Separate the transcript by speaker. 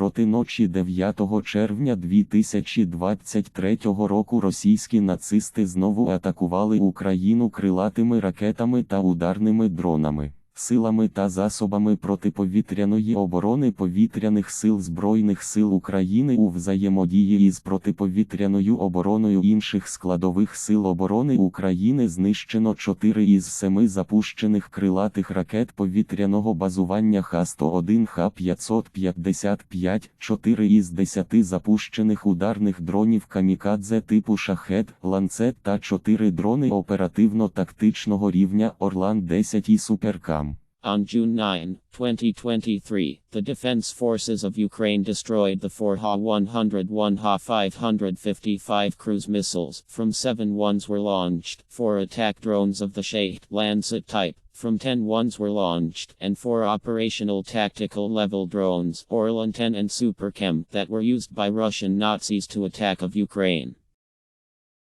Speaker 1: Проти ночі 9 червня 2023 року російські нацисти знову атакували Україну крилатими ракетами та ударними дронами. Силами та засобами протиповітряної оборони повітряних сил Збройних сил України у взаємодії із протиповітряною обороною інших складових сил оборони України знищено 4 із 7 запущених крилатих ракет повітряного базування Х-101 Х-555, 4 із 10 запущених ударних дронів Камікадзе типу Шахет, Ланцет та 4 дрони оперативно-тактичного рівня Орлан-10 і Суперкам.
Speaker 2: On June 9, 2023, the Defense Forces of Ukraine destroyed the 4 Ha-101 Ha-555 cruise missiles. From 7 ones were launched, 4 attack drones of the Shahed Lancet type. From 10 ones were launched, and 4 operational tactical level drones, Orlan 10 and Superchem, that were used by Russian Nazis to attack of Ukraine.